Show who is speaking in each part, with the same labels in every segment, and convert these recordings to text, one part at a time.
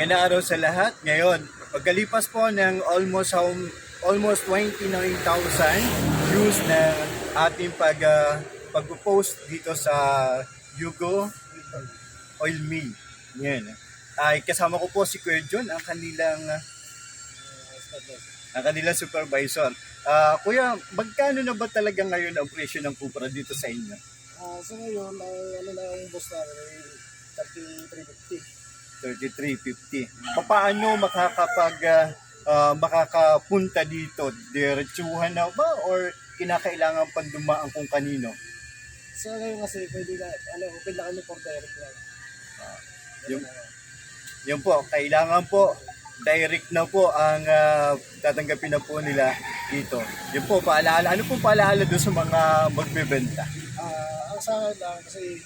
Speaker 1: Magandang araw sa lahat. Ngayon, pagkalipas po ng almost home, almost 29,000 views na ating pag uh, pag-post dito sa Yugo Oil Mill. Ngayon, ay kasama ko po si Kuya John, ang kanilang uh, ang kanilang supervisor. Ah, kuya, magkano na ba talaga ngayon ang presyo ng kupra dito sa inyo?
Speaker 2: Ah, so ngayon, ang ano na yung boss namin ay 3350.
Speaker 1: 33.50. Paano makakapag ah, ah, makakapunta dito? Diretsuhan na ba or kinakailangan pang dumaan kung kanino?
Speaker 2: So ngayon kasi pwede na, ano, open na kami for direct.
Speaker 1: Ah,
Speaker 2: Ganun
Speaker 1: yung-
Speaker 2: na.
Speaker 1: Yan po, kailangan po direct na po ang ah, tatanggapin na po nila dito. Yan po, paalala. Ano po paalala doon sa mga magbebenta?
Speaker 2: Ah, ang sa akin lang kasi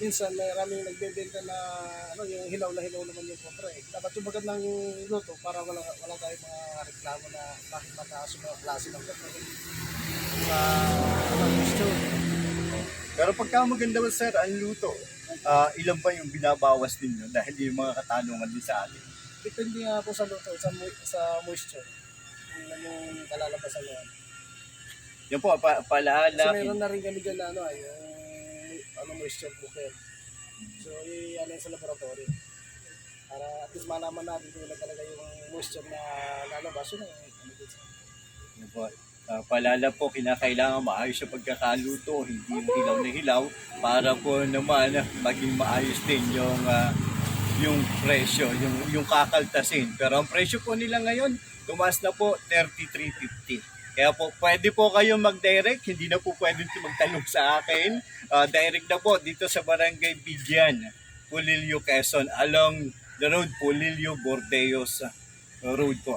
Speaker 2: minsan may maraming nagbebenta na ano yung hilaw na hilaw naman yung kontra eh. Dapat yung magandang luto para wala wala tayong mga reklamo na bakit mataas yung mga klase ng kontra. Sa ano, gusto.
Speaker 1: Pero pagka maganda ba sir ang luto, ah, ilan ba yung binabawas ninyo dahil yung mga katanungan din sa atin?
Speaker 2: Depende nga po sa luto, sa, sa moisture. Yung kalalabas sa loob.
Speaker 1: Yan po, pa
Speaker 2: Kasi
Speaker 1: paalala.
Speaker 2: meron na rin kami na ano, ay, yung ano, moisture booker. So, yun sa laboratory. Para at least malaman natin kung ilan talaga yung moisture na lalabas. Yun ano.
Speaker 1: Yan po. Ah, paalala po, kinakailangan maayos yung pagkakaluto, hindi yung hilaw na hilaw, para po naman maging maayos din yung ah, yung presyo, yung, yung kakaltasin. Pero ang presyo po nila ngayon, tumaas na po 33.50. Kaya po, pwede po kayo mag-direct, hindi na po pwede magtanong sa akin. Ah, direct na po dito sa Barangay Bigyan, Pulilio, Quezon, along the road Pulilio, Bordeos ah, Road po.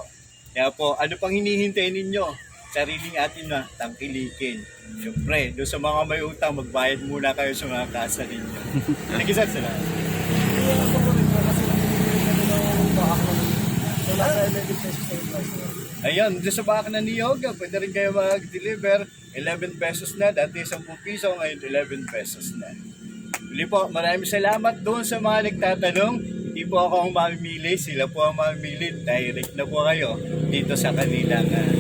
Speaker 1: Kaya po, ano pang hinihintay ninyo? Sariling atin na tangkilikin. Siyempre, doon sa mga may utang, magbayad muna kayo sa mga kasa ninyo. You, sir.
Speaker 2: Na So, nasa 11 pesos sa.
Speaker 1: Ayun, doon sa baka na ni Yoga, pwede rin kayo mag-deliver. 11 pesos na, dati 10 piso, ngayon 11 pesos na. Uli po, maraming salamat doon sa mga nagtatanong. Hindi po ako ang mamimili, sila po ang mamimili. Direct na po kayo dito sa kanilang uh.